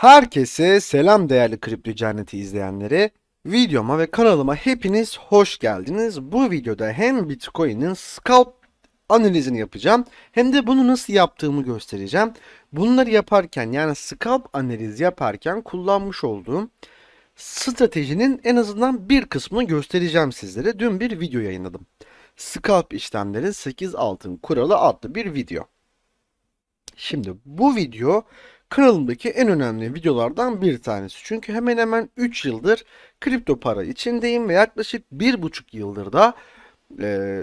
Herkese selam değerli Kripto Cenneti izleyenleri. Videoma ve kanalıma hepiniz hoş geldiniz. Bu videoda hem Bitcoin'in scalp analizini yapacağım hem de bunu nasıl yaptığımı göstereceğim. Bunları yaparken yani scalp analiz yaparken kullanmış olduğum stratejinin en azından bir kısmını göstereceğim sizlere. Dün bir video yayınladım. Scalp işlemleri 8 altın kuralı adlı bir video. Şimdi bu video kanalımdaki en önemli videolardan bir tanesi. Çünkü hemen hemen 3 yıldır kripto para içindeyim ve yaklaşık 1,5 yıldır da e,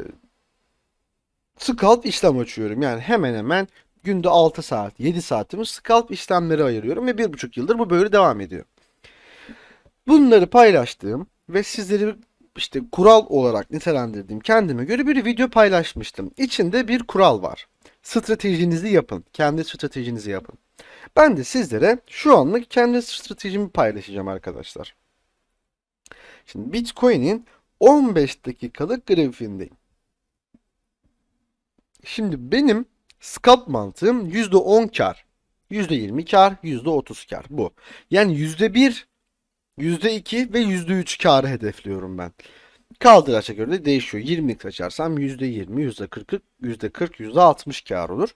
scalp işlem açıyorum. Yani hemen hemen günde 6 saat, 7 saatimi scalp işlemleri ayırıyorum ve 1,5 yıldır bu böyle devam ediyor. Bunları paylaştığım ve sizleri işte kural olarak nitelendirdiğim kendime göre bir video paylaşmıştım. İçinde bir kural var. Stratejinizi yapın. Kendi stratejinizi yapın. Ben de sizlere şu anlık kendi stratejimi paylaşacağım arkadaşlar. Şimdi Bitcoin'in 15 dakikalık grafiğindeyim. Şimdi benim scalp mantığım %10 kar, %20 kar, %30 kar bu. Yani %1, %2 ve %3 karı hedefliyorum ben. Kaldıraça göre de değişiyor. 20 açarsam %20, %40, %40, %60 kar olur.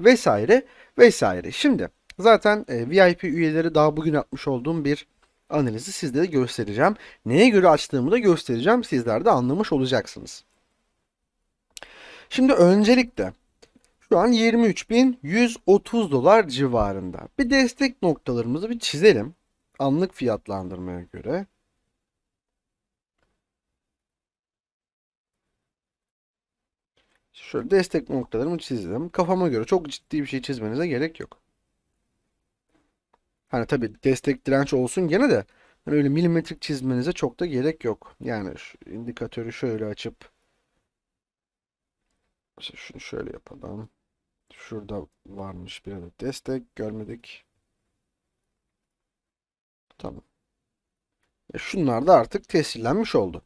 Vesaire vesaire. Şimdi zaten e, VIP üyeleri daha bugün atmış olduğum bir analizi sizlere göstereceğim. Neye göre açtığımı da göstereceğim. Sizler de anlamış olacaksınız. Şimdi öncelikle şu an 23.130 dolar civarında. Bir destek noktalarımızı bir çizelim. Anlık fiyatlandırmaya göre. Şöyle destek noktalarımı çizdim. Kafama göre çok ciddi bir şey çizmenize gerek yok. Hani tabii destek direnç olsun gene de hani öyle milimetrik çizmenize çok da gerek yok. Yani şu indikatörü şöyle açıp işte şunu şöyle yapalım. Şurada varmış bir adet destek görmedik. Tamam. E şunlar da artık tescillenmiş oldu.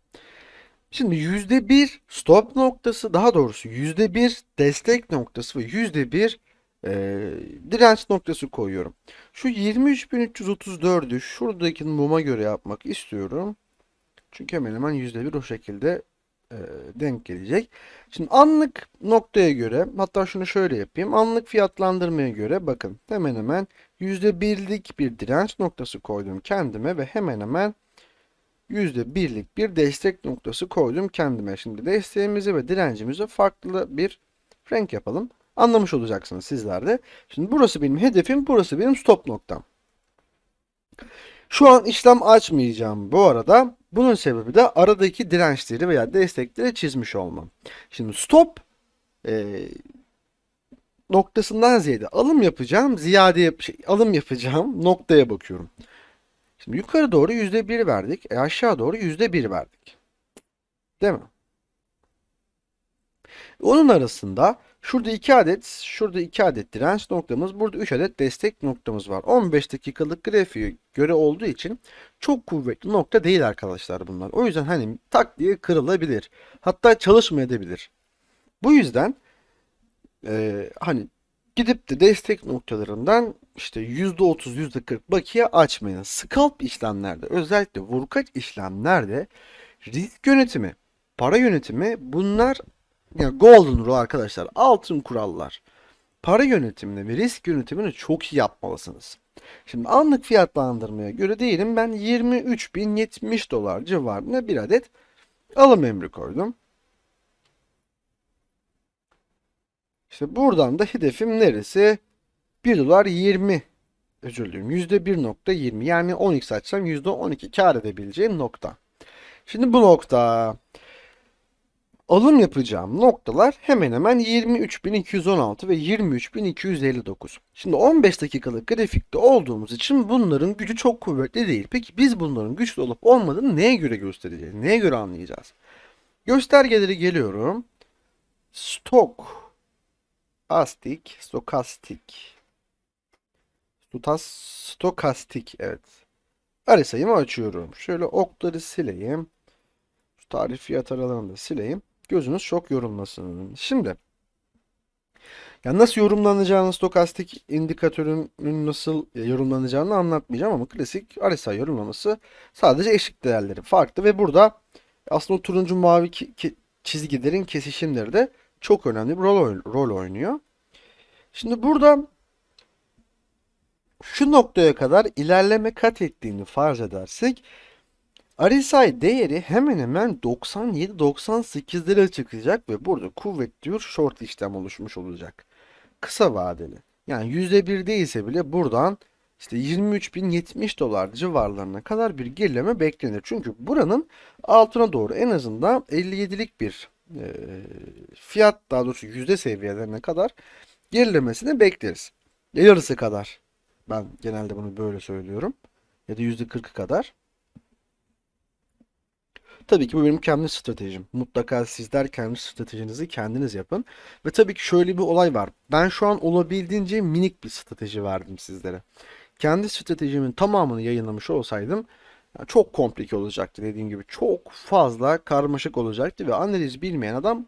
Şimdi %1 stop noktası daha doğrusu %1 destek noktası ve %1 e, direnç noktası koyuyorum. Şu 23.334'ü şuradaki muma göre yapmak istiyorum. Çünkü hemen hemen %1 o şekilde e, denk gelecek. Şimdi anlık noktaya göre hatta şunu şöyle yapayım. Anlık fiyatlandırmaya göre bakın hemen hemen %1'lik bir direnç noktası koydum kendime ve hemen hemen %1'lik bir destek noktası koydum kendime. Şimdi desteğimizi ve direncimizi farklı bir renk yapalım. Anlamış olacaksınız sizler de. Şimdi burası benim hedefim, burası benim stop noktam. Şu an işlem açmayacağım bu arada. Bunun sebebi de aradaki dirençleri veya destekleri çizmiş olmam. Şimdi stop e, noktasından ziyade alım yapacağım, ziyade yap şey, alım yapacağım noktaya bakıyorum. Şimdi yukarı doğru %1 verdik. E aşağı doğru %1 verdik. Değil mi? Onun arasında şurada 2 adet, şurada 2 adet direnç noktamız, burada 3 adet destek noktamız var. 15 dakikalık grafiğe göre olduğu için çok kuvvetli nokta değil arkadaşlar bunlar. O yüzden hani tak diye kırılabilir. Hatta çalışmayabilir. Bu yüzden e, hani gidip de destek noktalarından işte %30, %40 bakiye açmayın. Scalp işlemlerde özellikle vurkaç işlemlerde risk yönetimi, para yönetimi bunlar yani golden rule arkadaşlar altın kurallar. Para yönetimini ve risk yönetimini çok iyi yapmalısınız. Şimdi anlık fiyatlandırmaya göre diyelim ben 23.070 dolar civarında bir adet alım emri koydum. İşte buradan da hedefim neresi? 1 dolar 20 özür dilerim %1.20 yani 10x açsam %12 kar edebileceğim nokta. Şimdi bu nokta alım yapacağım noktalar hemen hemen 23.216 ve 23.259. Şimdi 15 dakikalık grafikte olduğumuz için bunların gücü çok kuvvetli değil. Peki biz bunların güçlü olup olmadığını neye göre göstereceğiz? Neye göre anlayacağız? Göstergeleri geliyorum. Stok astik, stokastik Tutas stokastik evet. RSI'mi açıyorum. Şöyle okları sileyim. Şu tarih fiyat aralığını da sileyim. Gözünüz çok yorulmasın. Şimdi yani nasıl yorumlanacağını, stokastik indikatörün nasıl e, yorumlanacağını anlatmayacağım ama klasik RSI yorumlaması sadece eşik değerleri farklı ve burada aslında turuncu mavi çizgilerin kesişimleri de çok önemli bir rol, rol oynuyor. Şimdi burada şu noktaya kadar ilerleme kat ettiğini farz edersek RSI değeri hemen hemen 97-98'lere çıkacak ve burada kuvvetli bir short işlem oluşmuş olacak. Kısa vadeli. Yani %1 değilse bile buradan işte 23.070 dolar civarlarına kadar bir gerileme beklenir. Çünkü buranın altına doğru en azından 57'lik bir e, fiyat daha doğrusu yüzde seviyelerine kadar gerilemesini bekleriz. Yarısı kadar. Ben genelde bunu böyle söylüyorum. Ya da %40'ı kadar. Tabii ki bu benim kendi stratejim. Mutlaka sizler kendi stratejinizi kendiniz yapın. Ve tabii ki şöyle bir olay var. Ben şu an olabildiğince minik bir strateji verdim sizlere. Kendi stratejimin tamamını yayınlamış olsaydım çok komplike olacaktı dediğim gibi. Çok fazla karmaşık olacaktı ve analiz bilmeyen adam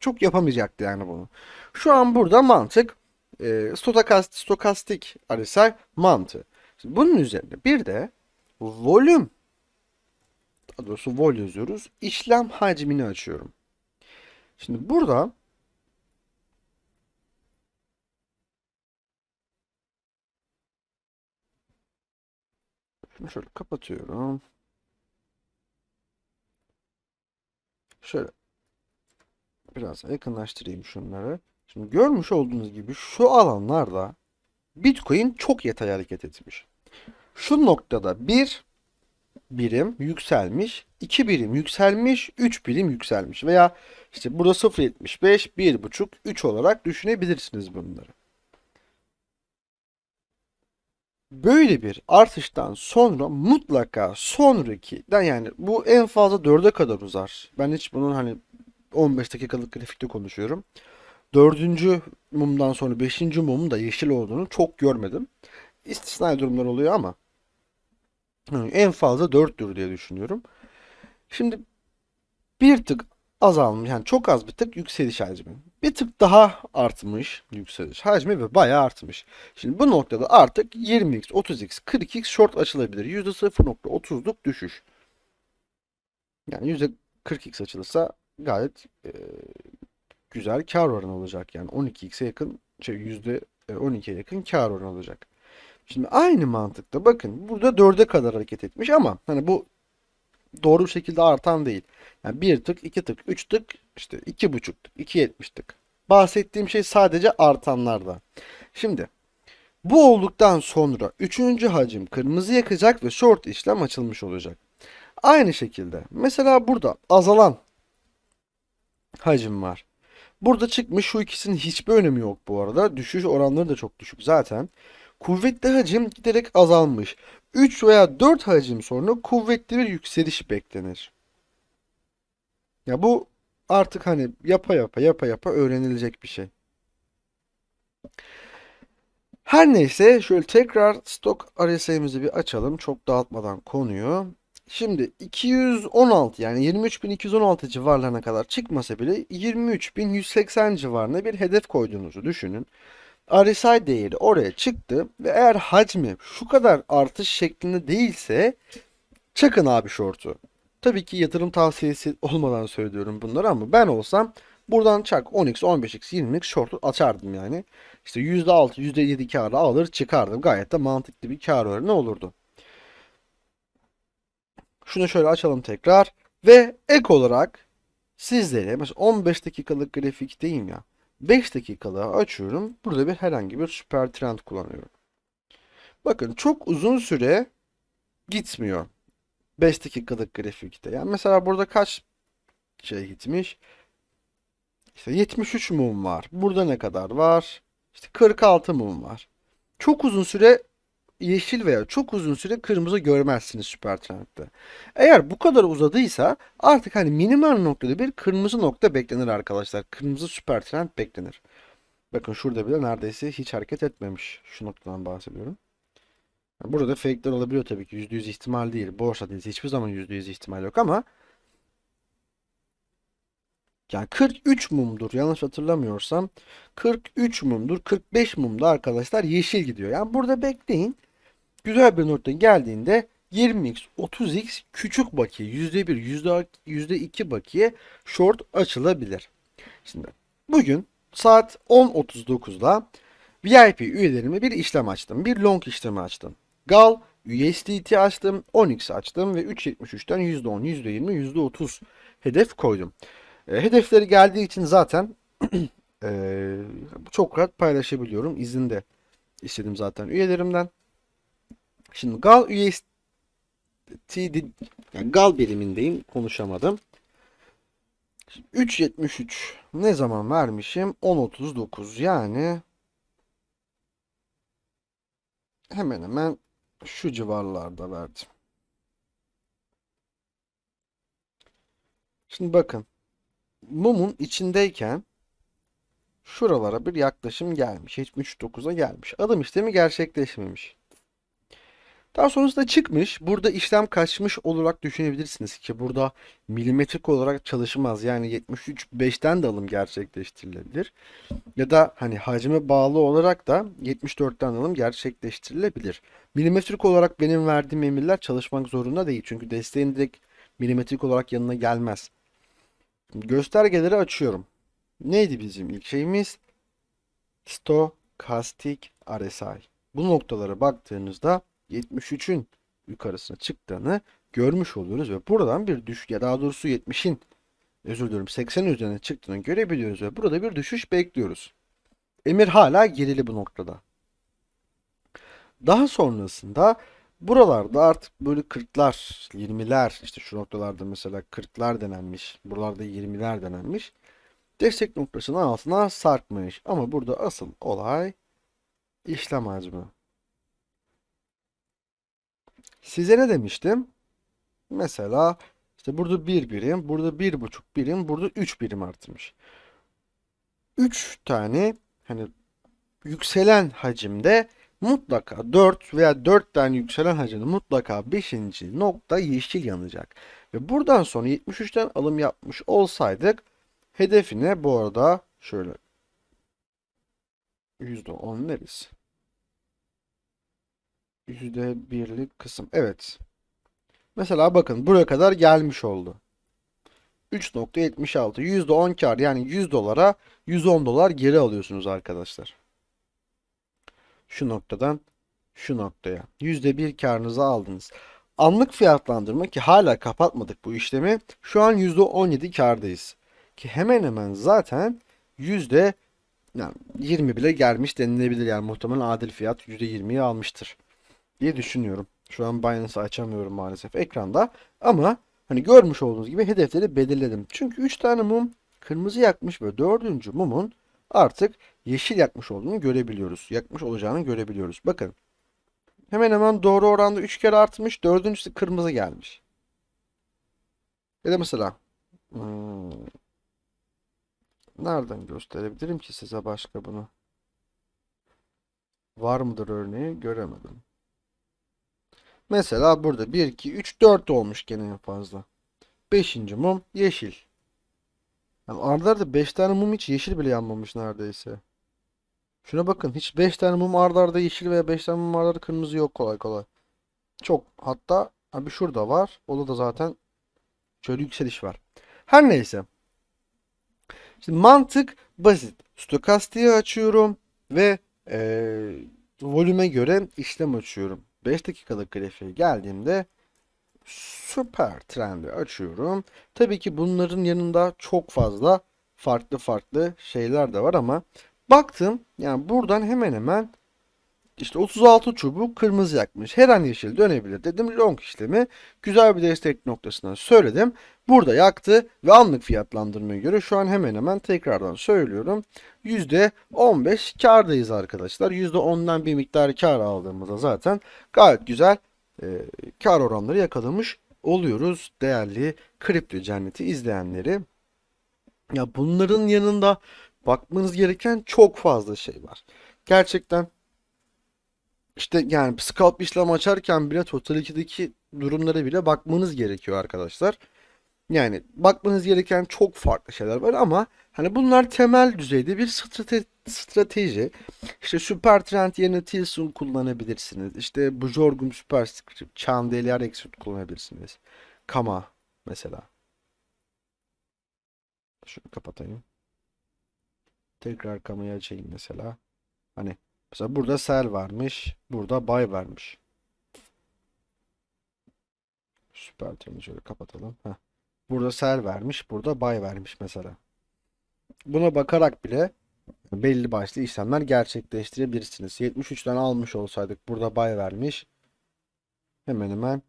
çok yapamayacaktı yani bunu. Şu an burada mantık e, stokast, stokastik RSI mantığı. Şimdi bunun üzerine bir de volüm daha doğrusu vol yazıyoruz. İşlem hacmini açıyorum. Şimdi burada şunu şöyle kapatıyorum. Şöyle biraz yakınlaştırayım şunları. Şimdi görmüş olduğunuz gibi şu alanlarda Bitcoin çok yatay hareket etmiş. Şu noktada bir birim yükselmiş, 2 birim yükselmiş, 3 birim yükselmiş veya işte burada 0.75, 1.5, 3 olarak düşünebilirsiniz bunları. Böyle bir artıştan sonra mutlaka sonraki yani bu en fazla 4'e kadar uzar. Ben hiç bunun hani 15 dakikalık grafikte konuşuyorum. Dördüncü mumdan sonra beşinci mumun da yeşil olduğunu çok görmedim. İstisnai durumlar oluyor ama En fazla 4'tür diye düşünüyorum. Şimdi bir tık azalmış. Yani çok az bir tık yükseliş hacmi. Bir tık daha artmış yükseliş hacmi ve bayağı artmış. Şimdi bu noktada artık 20x, 30x, 40x short açılabilir. %0.30'luk düşüş. Yani %40x açılırsa gayet e, güzel kar oranı olacak. Yani 12x'e yakın şey %12'ye yakın kar oranı olacak. Şimdi aynı mantıkta bakın burada 4'e kadar hareket etmiş ama hani bu doğru bir şekilde artan değil. Yani 1 tık, 2 tık, 3 tık, işte 2,5 tık, 2,70 tık. Bahsettiğim şey sadece artanlarda. Şimdi bu olduktan sonra 3. hacim kırmızı yakacak ve short işlem açılmış olacak. Aynı şekilde mesela burada azalan hacim var. Burada çıkmış şu ikisinin hiçbir önemi yok bu arada. Düşüş oranları da çok düşük zaten. Kuvvetli hacim giderek azalmış. 3 veya 4 hacim sonra kuvvetli bir yükseliş beklenir. Ya bu artık hani yapa yapa yapa yapa öğrenilecek bir şey. Her neyse şöyle tekrar stok RSI'mizi bir açalım çok dağıtmadan konuyu. Şimdi 216 yani 23.216 civarlarına kadar çıkmasa bile 23.180 civarına bir hedef koyduğunuzu düşünün. RSI değeri oraya çıktı ve eğer hacmi şu kadar artış şeklinde değilse çakın abi short'u. Tabii ki yatırım tavsiyesi olmadan söylüyorum bunları ama ben olsam buradan çak 10x, 15x, 20x short'u açardım yani. İşte %6, %7 karla alır çıkardım. Gayet de mantıklı bir kar oranı olurdu. Şunu şöyle açalım tekrar ve ek olarak sizlere mesela 15 dakikalık grafikteyim ya. 5 dakikalığa açıyorum. Burada bir herhangi bir süper trend kullanıyorum. Bakın çok uzun süre gitmiyor. 5 dakikalık grafikte. Yani mesela burada kaç şey gitmiş? İşte 73 mum var. Burada ne kadar var? İşte 46 mum var. Çok uzun süre yeşil veya çok uzun süre kırmızı görmezsiniz süper trendde. Eğer bu kadar uzadıysa artık hani minimal noktada bir kırmızı nokta beklenir arkadaşlar. Kırmızı süper trend beklenir. Bakın şurada bile neredeyse hiç hareket etmemiş. Şu noktadan bahsediyorum. Burada fake'ler olabiliyor tabii ki. %100 ihtimal değil. Borsa değil. Hiçbir zaman %100 ihtimal yok ama yani 43 mumdur yanlış hatırlamıyorsam. 43 mumdur. 45 mumda arkadaşlar yeşil gidiyor. Yani burada bekleyin. Güzel bir nokta geldiğinde 20x, 30x küçük bakiye %1, %2 bakiye short açılabilir. Şimdi bugün saat 10.39'da VIP üyelerime bir işlem açtım. Bir long işlemi açtım. GAL, USDT açtım, Onyx açtım ve 3.73'ten %10, %20, %30 hedef koydum. E, hedefleri geldiği için zaten e, çok rahat paylaşabiliyorum. İzin de istedim zaten üyelerimden. Şimdi GAL USDT yani GAL birimindeyim. Konuşamadım. 3.73 ne zaman vermişim? 10.39 yani hemen hemen şu civarlarda verdim. Şimdi bakın mumun içindeyken şuralara bir yaklaşım gelmiş. 79'a gelmiş. Adım işlemi gerçekleşmemiş. Daha sonrasında çıkmış. Burada işlem kaçmış olarak düşünebilirsiniz ki burada milimetrik olarak çalışmaz. Yani 73.5'ten de alım gerçekleştirilebilir. Ya da hani hacme bağlı olarak da 74'ten alım gerçekleştirilebilir. Milimetrik olarak benim verdiğim emirler çalışmak zorunda değil. Çünkü desteğin direkt milimetrik olarak yanına gelmez. Göstergeleri açıyorum. Neydi bizim ilk şeyimiz? Stokastik RSI. Bu noktalara baktığınızda 73'ün yukarısına çıktığını görmüş oluyoruz ve buradan bir düş ya daha doğrusu 70'in özür dilerim 80 üzerine çıktığını görebiliyoruz ve burada bir düşüş bekliyoruz. Emir hala gerili bu noktada. Daha sonrasında buralarda artık böyle 40'lar, 20'ler işte şu noktalarda mesela 40'lar denenmiş. Buralarda 20'ler denenmiş. Destek noktasının altına sarkmış. Ama burada asıl olay işlem hacmi. Size ne demiştim? Mesela işte burada 1 birim, burada 1,5 birim, burada 3 birim artmış. 3 tane hani yükselen hacimde mutlaka 4 veya 4 tane yükselen hacimde mutlaka 5. nokta yeşil yanacak. Ve buradan sonra 73'ten alım yapmış olsaydık hedefine bu arada şöyle %10 neresi? %1'lik kısım. Evet. Mesela bakın buraya kadar gelmiş oldu. 3.76 %10 kar yani 100 dolara 110 dolar geri alıyorsunuz arkadaşlar. Şu noktadan şu noktaya %1 karınızı aldınız. Anlık fiyatlandırma ki hala kapatmadık bu işlemi. Şu an %17 kardayız. Ki hemen hemen zaten yüzde yani 20 bile gelmiş denilebilir yani muhtemelen adil fiyat %20'yi almıştır diye düşünüyorum. Şu an Binance'ı açamıyorum maalesef ekranda. Ama hani görmüş olduğunuz gibi hedefleri belirledim. Çünkü 3 tane mum kırmızı yakmış ve 4. mumun artık yeşil yakmış olduğunu görebiliyoruz. Yakmış olacağını görebiliyoruz. Bakın. Hemen hemen doğru oranda 3 kere artmış. Dördüncüsü kırmızı gelmiş. Ya da mesela hmm, nereden gösterebilirim ki size başka bunu? Var mıdır örneği? Göremedim. Mesela burada 1, 2, 3, 4 olmuş gene en fazla. 5. mum yeşil. Yani ardarda 5 tane mum hiç yeşil bile yanmamış neredeyse. Şuna bakın hiç 5 tane mum ardarda yeşil veya 5 tane mum ardarda kırmızı yok kolay kolay. Çok hatta abi şurada var. O da zaten şöyle yükseliş var. Her neyse. Şimdi mantık basit. Stokastiği açıyorum ve ee, volüme göre işlem açıyorum. 5 dakikalık grafiğe geldiğimde süper trendi açıyorum. Tabii ki bunların yanında çok fazla farklı farklı şeyler de var ama baktım yani buradan hemen hemen işte 36 çubuğu kırmızı yakmış. Her an yeşil dönebilir dedim. Long işlemi güzel bir destek noktasından söyledim. Burada yaktı ve anlık fiyatlandırmaya göre şu an hemen hemen tekrardan söylüyorum. %15 kardayız arkadaşlar. %10'dan bir miktar kar aldığımızda zaten gayet güzel e, kar oranları yakalamış oluyoruz değerli kripto cenneti izleyenleri. Ya bunların yanında bakmanız gereken çok fazla şey var. Gerçekten işte yani scalp işlem açarken bile Total 2'deki durumlara bile bakmanız gerekiyor arkadaşlar. Yani bakmanız gereken çok farklı şeyler var ama hani bunlar temel düzeyde bir strate- strateji. İşte Super Trend yerine Tilson kullanabilirsiniz. İşte Bujorgum Superscript, Chandelier Execute kullanabilirsiniz. Kama mesela. Şunu kapatayım. Tekrar kamayı açayım mesela. Hani mesela burada sell varmış. Burada buy varmış. Süper treni şöyle kapatalım. Heh. Burada sell vermiş. Burada buy vermiş mesela. Buna bakarak bile belli başlı işlemler gerçekleştirebilirsiniz. 73'ten almış olsaydık burada buy vermiş. Hemen hemen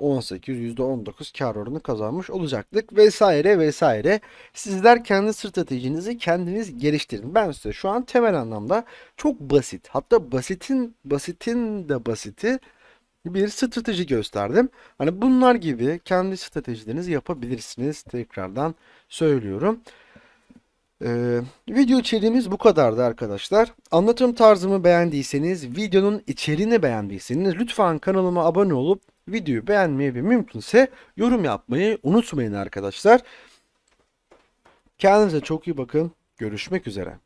%18, %19 kar oranı kazanmış olacaktık vesaire vesaire. Sizler kendi stratejinizi kendiniz geliştirin. Ben size şu an temel anlamda çok basit hatta basitin basitin de basiti bir strateji gösterdim. Hani bunlar gibi kendi stratejilerinizi yapabilirsiniz. Tekrardan söylüyorum. Ee, video içeriğimiz bu kadardı arkadaşlar. Anlatım tarzımı beğendiyseniz, videonun içeriğini beğendiyseniz lütfen kanalıma abone olup videoyu beğenmeyi ve mümkünse yorum yapmayı unutmayın arkadaşlar. Kendinize çok iyi bakın. Görüşmek üzere.